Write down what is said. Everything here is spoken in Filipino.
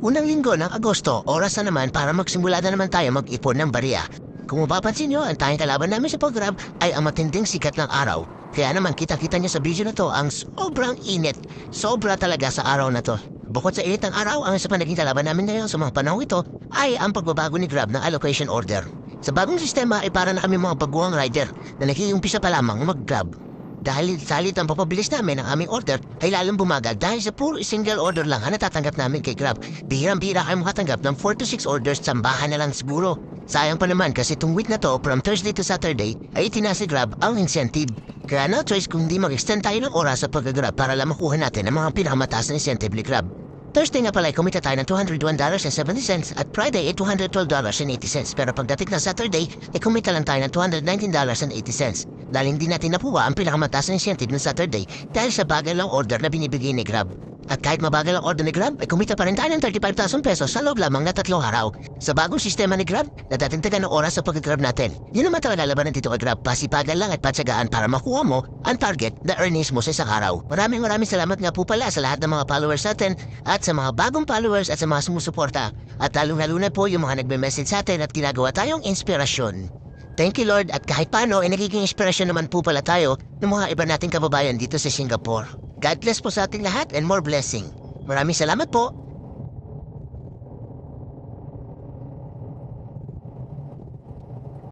Unang linggo ng Agosto, oras na naman para magsimula na naman tayo mag-ipon ng barya. Kung mapapansin nyo, ang tanging kalaban namin sa pag-grab ay ang matinding sikat ng araw. Kaya naman kita-kita nyo sa video na to ang sobrang init. Sobra talaga sa araw na to. Bukod sa init ng araw, ang isa pa naging kalaban namin ngayon sa mga panahon ito ay ang pagbabago ni Grab ng allocation order. Sa bagong sistema ay para na kami mga baguang rider na nakikiumpisa pa lamang mag-grab. Dahil salit ang papabilis namin ang aming order ay lalong bumagal dahil sa puro single order lang ang natatanggap namin kay Grab. Bihirang-bihira kayo makatanggap ng 4 to 6 orders sambahan na lang siguro. Sayang pa naman kasi itong week na to from Thursday to Saturday ay itinasi Grab ang incentive. Kaya no choice kung di mag-extend tayo ng oras sa pag-grab para lang makuha natin ang mga pinakamataas na incentive ni Grab. Thursday nga pala ay kumita tayo ng $201.70 at Friday ay $212.80 pero pagdating ng Saturday ay kumita lang tayo ng $219.80 dahil hindi natin napuwa ang pinakamataas na incentive ng Saturday dahil sa bagal lang order na binibigay ni Grab. At kahit mabagal ang order ni Grab, ay kumita pa rin tayo ng 35,000 pesos sa loob lamang na tatlong araw. Sa bagong sistema ni Grab, natatintagan ng oras sa pag-grab natin. Yun naman talaga labanan dito kay Grab, pasipagal lang at patsagaan para makuha mo ang target na earnings mo sa isang araw. Maraming maraming salamat nga po pala sa lahat ng mga followers natin at sa mga bagong followers at sa mga sumusuporta. At lalong-lalo na po yung mga nagme-message sa atin at ginagawa tayong inspirasyon. Thank you Lord at kahit paano ay nagiging inspirasyon naman po pala tayo ng mga iba nating kababayan dito sa Singapore. God bless po sa ating lahat and more blessing. Maraming salamat po.